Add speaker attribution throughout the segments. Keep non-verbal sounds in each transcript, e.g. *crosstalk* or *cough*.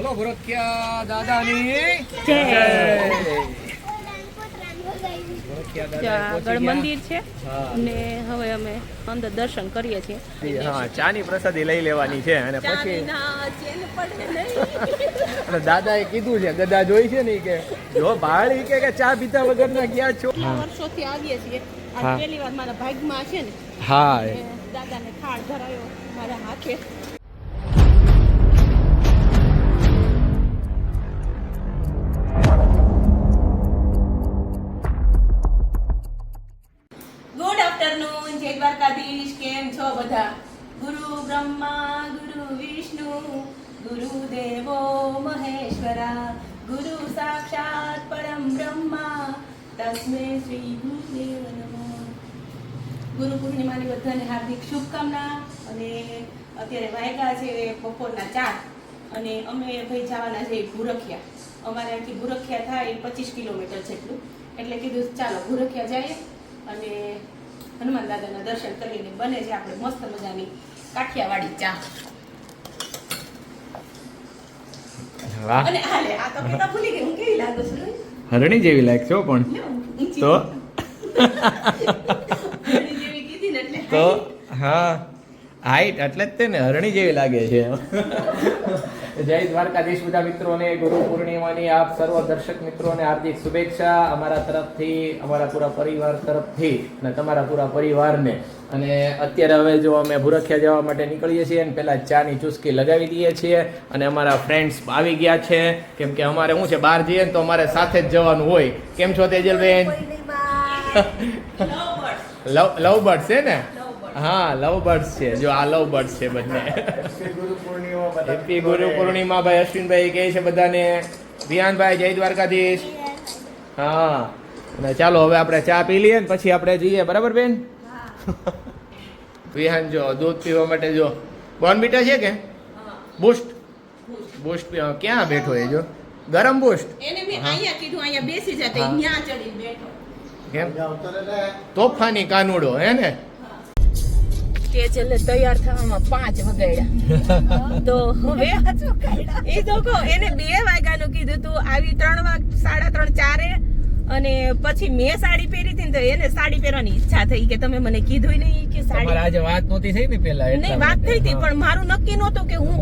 Speaker 1: બોલો ભરતિયા દાદાની
Speaker 2: જય.
Speaker 1: ભરતિયા દાદા
Speaker 2: ત્યાં
Speaker 1: પહોંચી
Speaker 2: આગળ મંદિર છે અને હવે અમે અંદર દર્શન કરીએ છીએ.
Speaker 1: હા ચાની પ્રસાદી લઈ લેવાની છે અને પછી
Speaker 2: ચાંદીના ચેન પડે નહીં.
Speaker 1: અને દાદાએ કીધું છે ગદા જોઈ છે ને કે જો ભાળી કે ચા પીતા વગર ના ગયા છો.
Speaker 2: વર્ષોથી આવીએ છીએ. આ પહેલી વાર મારા ભાગમાં છે ને.
Speaker 1: હા
Speaker 2: દાદાને થાળ ધરાયો મારા હાથે. અત્યારે વાયગા છે બપોરના ચાર અને અમે ભાઈ જવાના છે ભૂરખિયા. અમારે અહીંથી ભૂરખિયા થાય પચીસ કિલોમીટર જેટલું. એટલે કીધું ચાલો ભૂરખિયા જઈએ અને હનુમાન દાદાના દર્શન કરીને બને છે આપણે મસ્ત મજાની કાઠિયાવાડી ચા. અને હાલે આ તો પેલા ભૂલી ગઈ હું કેવી લાગુ છું
Speaker 1: હરણી જેવી લાગશે હો પણ. તો? તો? હા. હાઈટ એટલે જ તે ને હરણી જેવી લાગે છે. જય દ્વારકાધીશ બધા મિત્રોને ગુરુ પૂર્ણિમાની આપ સર્વ દર્શક મિત્રોને હાર્દિક શુભેચ્છા અમારા તરફથી અમારા પૂરા પરિવાર તરફથી અને તમારા પૂરા પરિવારને. અને અત્યારે હવે જો અમે ભૂરખિયા જવા માટે નીકળીએ છીએ અને પહેલાં ચાની ચુસ્કી લગાવી દઈએ છીએ અને અમારા ફ્રેન્ડ્સ આવી ગયા છે. કેમ કે અમારે શું છે બહાર જઈએ ને તો અમારે સાથે જ જવાનું હોય. કેમ છો તેજલબેન. *laughs* લવ લવ બર્ડ છે ને. હા લવ બર્ડ્સ છે. જો આ લવ બર્ડ્સ છે બંને. હેપી ગુરુ પૂર્ણિમા ભાઈ અશ્વિનભાઈ કહે છે બધાને. વિહાનભાઈ જય દ્વારકાધીશ. હા. અને ચાલો હવે આપણે ચા પી લઈએ ને પછી આપણે જઈએ. બરાબર બેન? વિહાન જો દૂધ પીવા માટે જો. બોર્નવિટા છે કે? બુસ્ટ? બુસ્ટ પીવા ક્યાં બેઠો એ જો? ગરમ બુસ્ટ?
Speaker 2: એને મેં અહીંયા કીધું અહીંયા બેસી જાય તો. ચડી બેઠો.
Speaker 1: કેમ? તોફાની કાનુડો હે ને?
Speaker 2: કે છેલ્લે તૈયાર થવામાં પાંચ વગાડ્યા. તો હવે *laughs* એ તો કહો એને બે વાગ્યાનું કીધું તું આવી ત્રણ વાગ સાડા ત્રણ ચારે અને પછી મેં સાડી પહેરી હતી તો એને સાડી પહેરવાની ઈચ્છા થઈ કે તમે મને કીધું નહીં કે સાડી
Speaker 1: આજે વાત નહોતી થઈ ને પેલા
Speaker 2: નહીં વાત થઈ હતી પણ મારું નક્કી નહોતું કે હું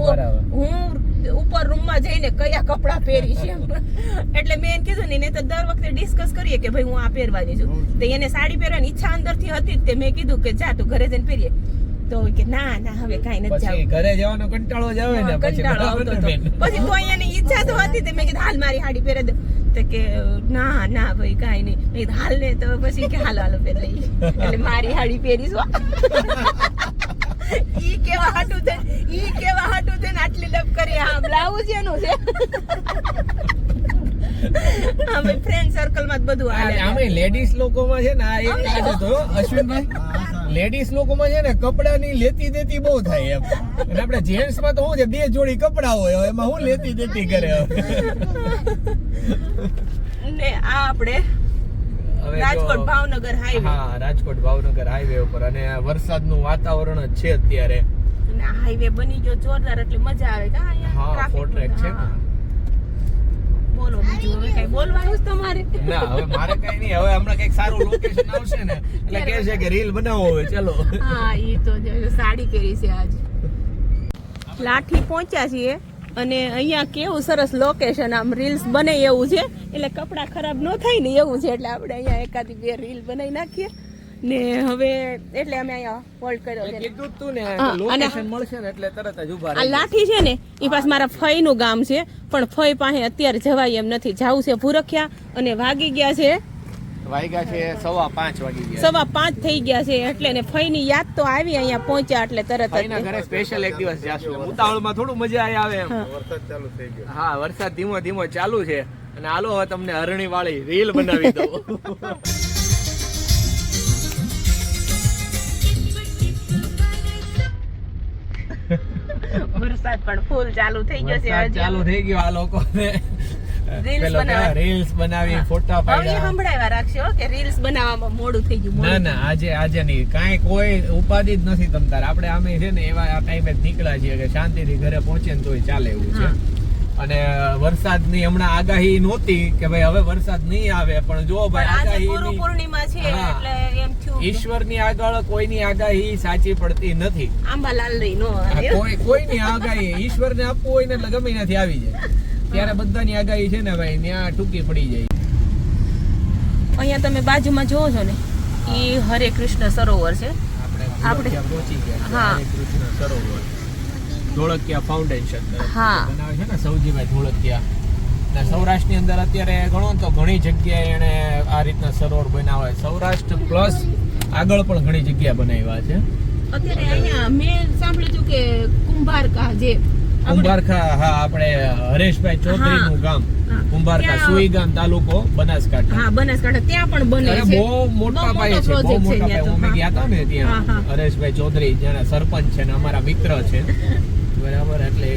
Speaker 2: હું ઉપર રૂમમાં જઈને કયા કપડાં પહેરીશ એમ. એટલે મેં એને કીધું ને તો દર વખતે ડિસ્કસ કરીએ કે ભાઈ હું આ પહેરવાની છું. તો એને સાડી પહેરવાની ઈચ્છા અંદરથી હતી તે મેં કીધું કે જા તું ઘરે જઈને પહેરીએ. તો કે ના ના હવે કાંઈ નથી
Speaker 1: પછી ઘરે જવાનો કંટાળો જ આવે ને પછી
Speaker 2: કંટાળો આવતો. પછી તો અહીંયાની ઈચ્છા તો હતી તે મેં કીધું હાલ મારી સાડી પહેરે દે. તો કે ના ના ભાઈ કાંઈ નહીં. મેં કીધું હાલ ને તો પછી કે હાલ હાલો પહેરી *laughs* એટલે મારી સાડી પહેરીશ. ઈ કેવા હાટું છે ઈ કેવા હાટું છે ને આટલી લપ કરી હા બ્લાઉઝ એનું છે. હા ભાઈ ફ્રેન્ડ સર્કલમાં બધું હાલે.
Speaker 1: આમે લેડીઝ લોકોમાં છે ને આ એક આદત હો, અશ્વિનભાઈ લેડીઝ લોકોમાં છે ને કપડાની લેતી દેતી બહુ થાય એમ. અને આપણે જેન્ટ્સમાં તો શું છે બે જોડી કપડા હોય એમાં હું લેતી દેતી કરે
Speaker 2: ને આ આપણે
Speaker 1: હવે
Speaker 2: રાજકોટ ભાવનગર હાઈવે
Speaker 1: હા રાજકોટ ભાવનગર હાઈવે ઉપર. અને વરસાદનું વાતાવરણ જ છે અત્યારે.
Speaker 2: અને હાઈવે બની ગયો જોરદાર એટલે મજા આવે. કે અહીંયા
Speaker 1: હા ફોર ટ્રેક છે.
Speaker 2: બોલો બીજું હવે કઈ બોલવાનું તમારે?
Speaker 1: ના હવે મારે કઈ નહીં. હવે હમણાં કંઈક સારું લોકેશન આવશે ને એટલે કે છે કે રીલ બનાવો હવે ચલો.
Speaker 2: હા એ તો સાડી પહેરી છે આજ. લાઠી પહોંચ્યા છીએ. અને અહીંયા કેવું સરસ લોકેશન આમ રીલ્સ બને એવું છે. એટલે કપડાં ખરાબ ન થાય ને એવું છે એટલે આપણે અહીંયા એકાદી બે રીલ બનાવી નાખીએ. ને હવે એટલે અમે અહીંયા હોલ્ડ કર્યો છે.
Speaker 1: કીધું તું ને લોકેશન મળશે ને એટલે તરત જ ઊભા
Speaker 2: આ લાઠી છે ને એ પાસ મારા ફઈ નું ગામ છે પણ ફઈ પાસે અત્યારે જવાય એમ નથી. જાવું છે ભૂરખ્યા અને વાગી ગયા છે
Speaker 1: વાગ્યા છે સવા પાંચ વાગી ગયા
Speaker 2: સવા પાંચ થઈ ગયા છે એટલે ને ફઈ ની યાદ તો આવી અહીંયા પહોંચ્યા એટલે તરત જ
Speaker 1: ઘરે સ્પેશિયલ એક દિવસ જાશું. ઉતાવળમાં થોડું મજા આવી આવે એમ.
Speaker 2: ગયો.
Speaker 1: હા વરસાદ ધીમો ધીમો ચાલુ છે. અને હાલો હવે તમને હરણી વાળી રીલ બનાવી દઉં.
Speaker 2: વરસાદ પણ ફૂલ ચાલુ થઈ ગયો છે
Speaker 1: ચાલુ થઈ ગયો આ લોકોને. રીલ્સ બનાવી ફોટા પાડ્યા.
Speaker 2: સંભળાવ્યા રાખશો કે રીલ્સ બનાવવામાં મોડું થઈ ગયું
Speaker 1: ના ના આજે આજે નહીં. કાંઈ કોઈ ઉપાધિ જ નથી તમતાર. આપણે આમે છે ને એવા આ ટાઈમે જ નીકળ્યા છીએ કે શાંતિથી ઘરે પહોંચે ને તોય ચાલે એવું છે. અને વરસાદની હમણાં આગાહી નહોતી કે ભાઈ હવે વરસાદ નહીં આવે પણ જો ભાઈ આગાહી
Speaker 2: પૂર્ણિમા છે. એટલે એમ થયું
Speaker 1: ઈશ્વરની આગળ કોઈની આગાહી સાચી પડતી નથી.
Speaker 2: આંબાલાલ નો
Speaker 1: આ કોઈ કોઈની આગાહી ઈશ્વરને આપવું હોય ને એટલે ગમે નથી આવી જાય. ત્યારે બધાની આગાહી છે ને ભાઈ ત્યાં ટૂંકી પડી જાય.
Speaker 2: અહીંયા તમે બાજુમાં જોવો છો ને એ હરે કૃષ્ણ સરોવર છે.
Speaker 1: આપણે પહોંચી ગયા
Speaker 2: હા.
Speaker 1: કૃષ્ણ સરોવર. ધોળકિયા ફાઉન્ડેશન
Speaker 2: હા.
Speaker 1: બનાવે છે ને સૌજીભાઈ ધોળકિયા. ને સૌરાષ્ટ્રની અંદર અત્યારે ઘણો તો ઘણી જગ્યાએ એને આ રીતના સરોવર બનાવે સૌરાષ્ટ્ર પ્લસ આગળ પણ ઘણી જગ્યા બનાવ્યા છે.
Speaker 2: અત્યારે અહીંયા મેં સાંભળ્યું હતું કે કુંભારકા જે
Speaker 1: કુંભારખા હા આપણે હરેશભાઈ ચૌધરી નું ગામ કુંભારખા સુઈ ગામ તાલુકો બનાસકાંઠા.
Speaker 2: હા બનાસકાંઠા ત્યાં પણ બને છે.
Speaker 1: બહુ મોટા પાયે છે બહુ મોટા પાયે. અમે ગયા હતા ને ત્યાં હરેશભાઈ ચૌધરી જેના સરપંચ છે ને અમારા મિત્ર છે. *laughs* બરાબર એટલે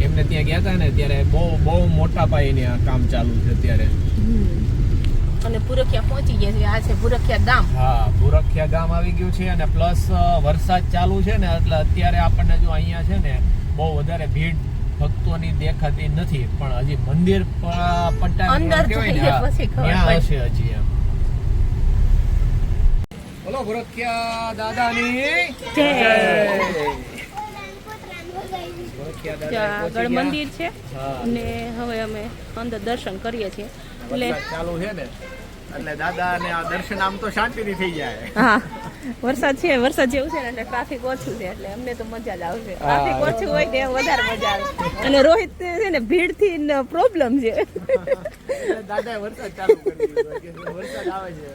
Speaker 1: એમને ત્યાં ગયા હતા ને ત્યારે બહુ બહુ મોટા પાયે ને કામ ચાલુ છે અત્યારે.
Speaker 2: અને પુરખિયા પહોંચી ગયા છે આ છે પુરખિયા ગામ.
Speaker 1: હા પુરખિયા ગામ આવી ગયું છે અને પ્લસ વરસાદ ચાલુ છે ને એટલે અત્યારે આપણને જો અહીંયા છે ને બહુ વધારે ભીડ ભક્તોની દેખાતી નથી પણ હજી મંદિર પટ્ટા ત્યાં હશે હજી એમ. બોલો ભૂરખિયા દાદાની.
Speaker 2: જય. આગળ મંદિર છે
Speaker 1: ને
Speaker 2: અને હવે અમે અંદર દર્શન કરીએ છીએ. એટલે
Speaker 1: ચાલુ છે ને એટલે દાદા ને આ દર્શન આમ તો શાંતિથી થઈ જાય.
Speaker 2: હા. વરસાદ છે વરસાદ જેવું છે ને એટલે ટ્રાફિક ઓછું છે એટલે અમને તો મજા જ આવશે. ટ્રાફિક ઓછું હોય તો વધારે મજા આવે. અને રોહિત છે ને ભીડથી પ્રોબ્લેમ
Speaker 1: છે.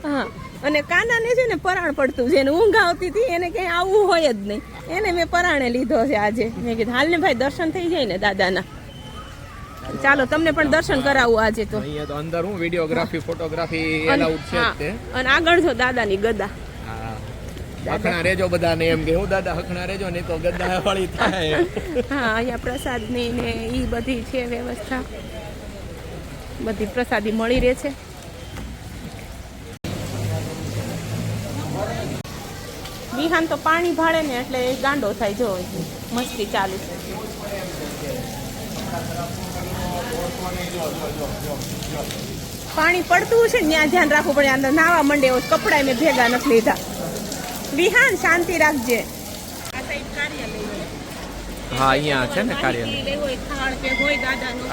Speaker 2: હા અને કાનાને છે ને પરાણ પડતું છે ને ઊંઘ આવતી હતી એને કઈ આવવું હોય જ નહીં. એને મેં પરાણે લીધો છે આજે. મેં કીધું હાલ ને ભાઈ દર્શન થઈ જાય ને દાદાના. ચાલો તમને પણ દર્શન કરાવું આજે તો.
Speaker 1: અહીંયા તો અંદર હું વિડીયોગ્રાફી ફોટોગ્રાફી એલાઉડ છે
Speaker 2: અને આગળ જો દાદાની ગદા.
Speaker 1: હખણા રેજો બધાને એમ કે, હું દાદા હખણા રેજો, નહીં તો ગદ્દા વાળી થાય.
Speaker 2: હા, અહીંયા પ્રસાદની ને એ બધી છે વ્યવસ્થા. બધી પ્રસાદી મળી રહે છે. વિહાન તો પાણી ભાળે ને એટલે ગાંડો થાય જો, મસ્તી ચાલુ છે. પાણી પડતું છે ને, ત્યાં ધ્યાન રાખવું પડે અંદર નાવા મંડે કપડા મેં ભેગા નથી લીધા. વિહાન શાંતિ રાખજે.
Speaker 1: હા અહીંયા છે ને કાર્યાલય.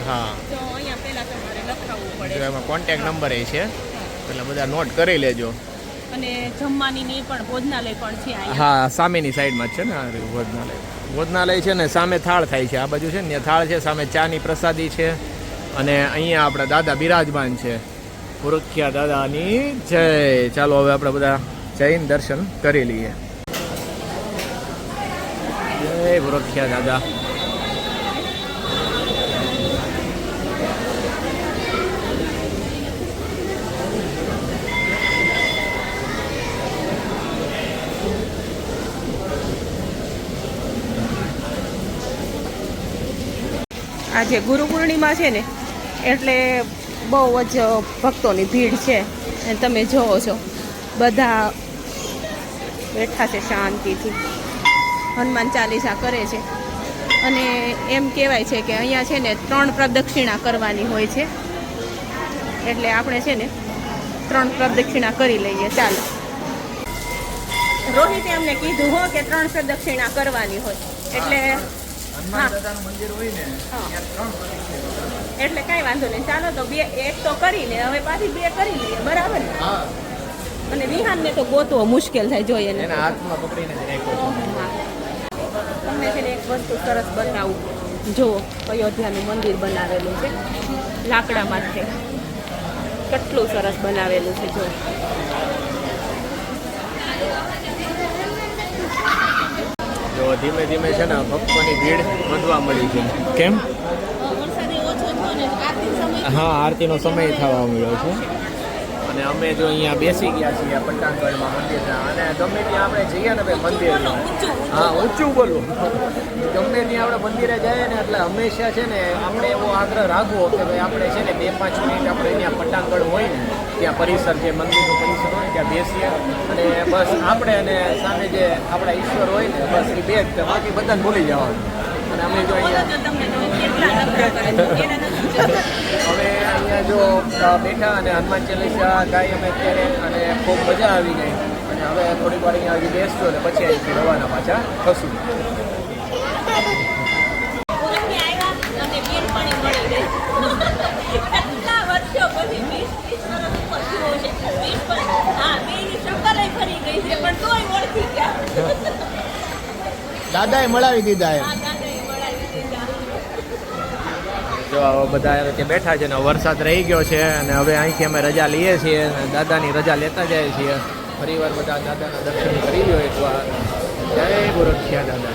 Speaker 1: હા.
Speaker 2: તો અહીંયા પહેલા તમારે લખાવવું પડે.
Speaker 1: એમાં કોન્ટેક્ટ નંબર એ છે. એટલે બધા નોટ કરી લેજો.
Speaker 2: અને જમવાની ની પણ ભોજનાલય પણ છે
Speaker 1: હા સામેની સાઈડમાં છે ને ભોજનાલય. ભોજનાલય છે ને સામે થાળ થાય છે. આ બાજુ છે ને થાળ છે સામે ચાની પ્રસાદી છે. અને અહીંયા આપણા દાદા બિરાજમાન છે. પુરખ્યા દાદાની જય. ચાલો હવે આપણે બધા જૈન દર્શન કરી લઈએ. જય દાદા.
Speaker 2: આજે ગુરુ પૂર્ણિમા છે ને એટલે બહુ જ ભક્તોની ભીડ છે. અને તમે જોવો છો. બધા બેઠા છે શાંતિથી. હનુમાન ચાલીસા કરે છે. અને એમ કહેવાય છે કે અહીંયા છે ને ત્રણ પ્રદક્ષિણા કરવાની હોય છે. એટલે આપણે છે ને ત્રણ પ્રદક્ષિણા કરી લઈએ. ચાલો. રોહિતે અમને કીધું હો કે ત્રણ પ્રદક્ષિણા કરવાની હોય. એટલે. એટલે કઈ વાંધો નહીં. ચાલો તો બે એક તો કરીને હવે પાછી બે કરી લઈએ. બરાબર ને? અને વિહાનને તો ગોતવો મુશ્કેલ થાય જોઈએ
Speaker 1: એના હાથમાં પકડીને જ રાખ્યો છે.
Speaker 2: તમને છે ને એક વસ્તુ સરસ બતાવું. જુઓ અયોધ્યાનું મંદિર બનાવેલું છે. લાકડામાં છે. કેટલું સરસ બનાવેલું છે જો
Speaker 1: જો ધીમે ધીમે છે ને ભક્તોની ભીડ વધવા મળી છે. કેમ?
Speaker 2: વરસાદ ઓછો થયો ને આરતી સમય
Speaker 1: હા આરતીનો સમય થવા મળ્યો છે. અને અમે જો અહીંયા બેસી ગયા છીએ પટ્ટાંગણમાં મંદિરના અને ગમે ત્યાં આપણે જઈએ ને ભાઈ મંદિર. હા ઊંચું બોલું. ગમે ત્યાં આપણે મંદિરે જઈએ ને એટલે હંમેશા છે ને આપણે એવો આગ્રહ રાખવો કે ભાઈ આપણે છે ને બે પાંચ મિનિટ આપણે અહીંયા પટ્ટાંગણ હોય ને ત્યાં પરિસર જે મંદિરનો પરિસર હોય ત્યાં બેસીએ. અને બસ આપણે અને સામે જે આપણા ઈશ્વર હોય ને બસ એ બે જ બાકી બધાને ભૂલી જવાનું. અને અમે જો અહીંયા
Speaker 2: જો
Speaker 1: બેઠા અને હનુમાન ચાલીસા ગાઈ અમે અત્યારે અને ખૂબ મજા આવી ગઈ અને હવે થોડીક વાર અહીંયા હજી બેસતો અને પછી અહીંથી રવાના પાછા થશું. દાદાએ મળાવી દીધા એમ
Speaker 2: હા, દાદાએ મળાવી દીધા.
Speaker 1: જો બધા બેઠા છે ને, વરસાદ રહી ગયો છે અને હવે અહીંથી અમે રજા લઈએ છીએ દાદાની રજા લેતા જઈએ છીએ. ફરીવાર બધા દાદાના દર્શન કરી લો એકવાર. જય ગોરખિયા દાદા.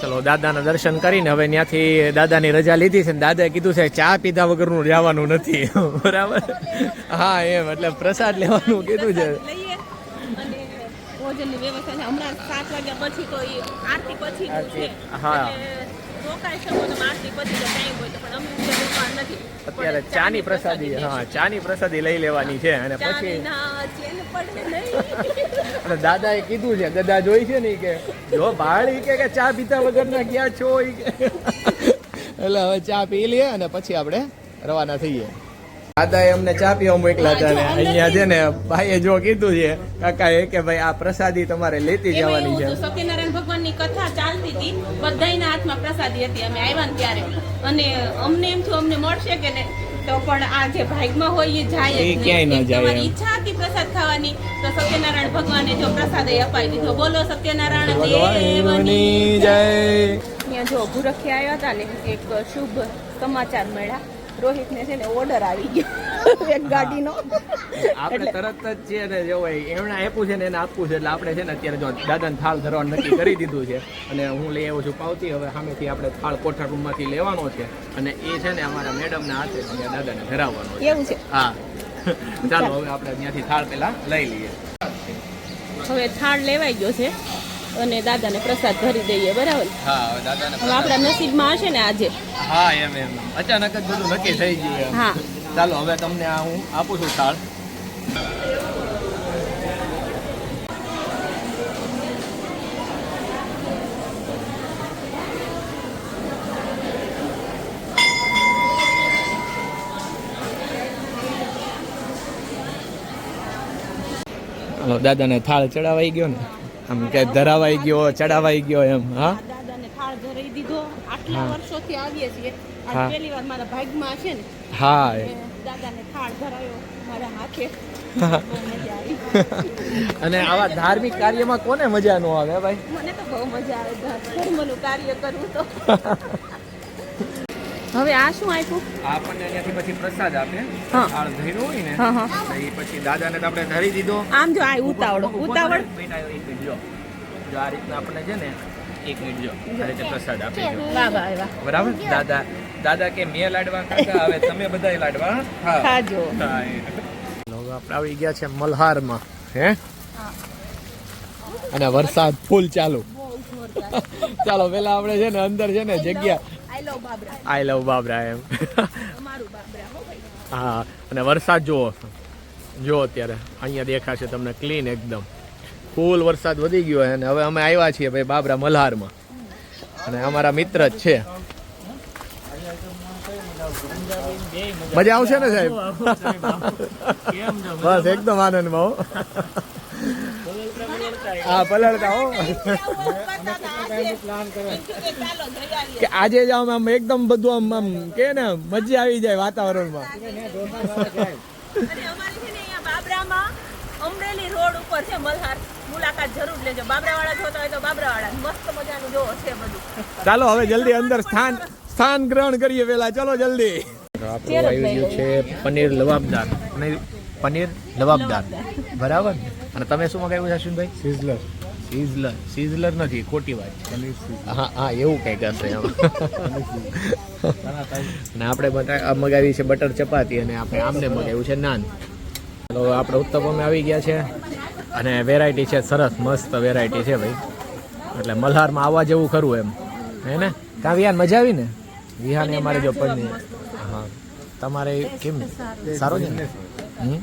Speaker 1: ચલો, દાદાના દર્શન કરીને હવે ત્યાંથી દાદાની રજા લીધી છે ને, દાદાએ કીધું છે, ચા પીધા વગરનું જવાનું નથી. *laughs* બરાબર? હા, એમ, એટલે પ્રસાદ લેવાનું કીધું છે.
Speaker 2: ભોજનની વ્યવસ્થા છે. હમણાં સાત વાગ્યા પછી તો એ આરતી પછી છે.
Speaker 1: અત્યારે ચાની પ્રસાદી હા ચાની પ્રસાદી લઈ લેવાની છે અને પછી
Speaker 2: ના
Speaker 1: અને દાદાએ કીધું છે ગદા જોઈ છે ને કે જો ભાળ ઈ કે કે ચા પીતા વગરના ક્યાં છો એટલે હવે ચા પી લઈએ અને પછી આપણે રવાના થઈએ. દાદાએ અમને ચા પીવા મોકલા હતા ને અહીંયા છે ને ભાઈએ જો કીધું છે કાકાએ કે ભાઈ આ પ્રસાદી તમારે લેતી જવાની છે.
Speaker 2: સત્યનારાયણ ભગવાનની કથા ચાલતી હતી બધા હાથમાં પ્રસાદી હતી અમે આવ્યા ને ત્યારે. અને અમને એમ થયું અમને મળશે કે ને તો પણ આ જે ભાગમાં હોય એ જાય
Speaker 1: એ ક્યાંય ન જાય
Speaker 2: તમારી ઈચ્છા હતી પ્રસાદ ખાવાની તો સત્યનારાયણ ભગવાને જો પ્રસાદ એ અપાઈ દીધો. બોલો સત્યનારાયણ દેવની
Speaker 1: જય.
Speaker 2: અહીંયા જો ભૂરખી આવ્યા હતા ને એક શુભ સમાચાર મળ્યા. રોહિતને છે ને ઓર્ડર આવી ગયો. એક ગાડીનો.
Speaker 1: આપણે તરત જ છે ને જો એમણે આપ્યું છે ને એને આપવું છે એટલે આપણે છે ને અત્યારે જો દાદાને થાળ ધરવાનું નક્કી કરી દીધું છે. અને હું લઈ આવ્યો છું પાવતી. હવે સામેથી આપણે થાળ કોઠા રૂમમાંથી લેવાનો છે. અને એ છે ને અમારા મેડમના હાથે દાદાને ધરાવવાનો છે.
Speaker 2: એવું છે.
Speaker 1: હા. ચાલો હવે આપણે ત્યાંથી થાળ પેલા લઈ લઈએ.
Speaker 2: હવે થાળ લેવાઈ ગયો છે. અને દાદાને પ્રસાદ ભરી દઈએ બરાબર?
Speaker 1: હા દાદાને
Speaker 2: હવે આપણા નસીબમાં હશે ને આજે.
Speaker 1: હા એમ એમ. અચાનક જ બધું નક્કી થઈ ગયું
Speaker 2: હા.
Speaker 1: ચાલો હવે તમને આ હું આપું છું થાળ. દાદાને થાળ ચડાવાઈ ગયો ને? આમ કે ધરાવાઈ ગયો ચડાવાઈ ગયો એમ હા?
Speaker 2: દાદાને થાળ ધરાઈ દીધો. આટલા વર્ષોથી આવીએ છીએ. આ પહેલી વાર મારા ભાગમાં છે ને.
Speaker 1: હા
Speaker 2: દાદાને થાળ ધરાયો મારા હાથે. *laughs*
Speaker 1: અને આવા ધાર્મિક કાર્યમાં કોને મજા ન આવે ભાઈ?
Speaker 2: મને તો બહુ મજા આવે. ધર્મનું કાર્ય કરવું તો. *laughs* હવે આ શું આપ્યું?
Speaker 1: આપણને અહીંયાથી પછી પ્રસાદ આપે. થાળ ધર્યો હોય ને
Speaker 2: હા હા.
Speaker 1: એ પછી દાદાને આપણે ધરી દીધો.
Speaker 2: આમ જો આ ઉતાવળ ઉતાવળ.
Speaker 1: એક મિનિટ જો. જો આ રીતના આપણે છે ને એક મિનિટ જો. આ રીતે પ્રસાદ આપે
Speaker 2: વાહ વાહ વાહ.
Speaker 1: બરાબર? દાદા દાદા કે મેં લાડવા ખાધા હવે તમે બધાય લાડવા.
Speaker 2: ખાજો
Speaker 1: આપણે આવી ગયા છે મલ્હારમાં હે? અને વરસાદ ફૂલ ચાલુ. ચાલો પેલા આપણે છે ને અંદર છે ને જગ્યા
Speaker 2: I love Babara.
Speaker 1: I love Babara એમ.
Speaker 2: અમારું બાબરા હો ભાઈ.
Speaker 1: હા અને વરસાદ જુઓ. જુઓ અત્યારે. અહીંયા દેખાશે તમને ક્લીન એકદમ. ફૂલ વરસાદ વધી ગયો છે અને હવે અમે આવ્યા છીએ ભાઈ બાબરા મલ્હારમાં. અને અમારા મિત્ર જ છે. મજા આવશે ને સાહેબ? બસ એકદમ આનંદમાં હો પલળતા હો. કે આજે જ આમ એકદમ બધું આમ આમ કે ને મજા આવી જાય વાતાવરણમાં.
Speaker 2: અને અમારી છે ને અહીંયા બાબરામાં અમરેલી રોડ ઉપર છે મલ્હાર મુલાકાત જરૂર લેજો બાબરાવાળા જોતા હોય તો બાબરાવાળા મસ્ત મજાનું જોવો છે બધું
Speaker 1: ચાલો હવે જલ્દી અંદર સ્થાન સ્થાન ગ્રહણ કરીએ પેલા ચલો જલ્દી. આપણું આવી ગયું છે પનીર લવાબદાર. પનીર પનીર લવાબદાર બરાબર? ને? અને તમે શું મગાવ્યું છે અશ્વિનભાઈ? સિઝલર સિઝલર સિઝલર નથી ખોટી વાત હા હા એવું કંઈક હશે અને આપણે બટા- આ મગાવી છે બટર ચપાતી અને આપણે આમને મગાવ્યું છે નાન. તો આપણે ઉત્તપમે આવી ગયા છે. અને વેરાયટી છે સરસ મસ્ત વેરાયટી છે ભાઈ. એટલે મલ્હારમાં આવવા જેવું ખરું એમ. હે ને? કાં વિહાન મજા આવી ને વિહાને અમારે જો પનીર હા. તમારે કેમ? સારો. છે ને? 嗯？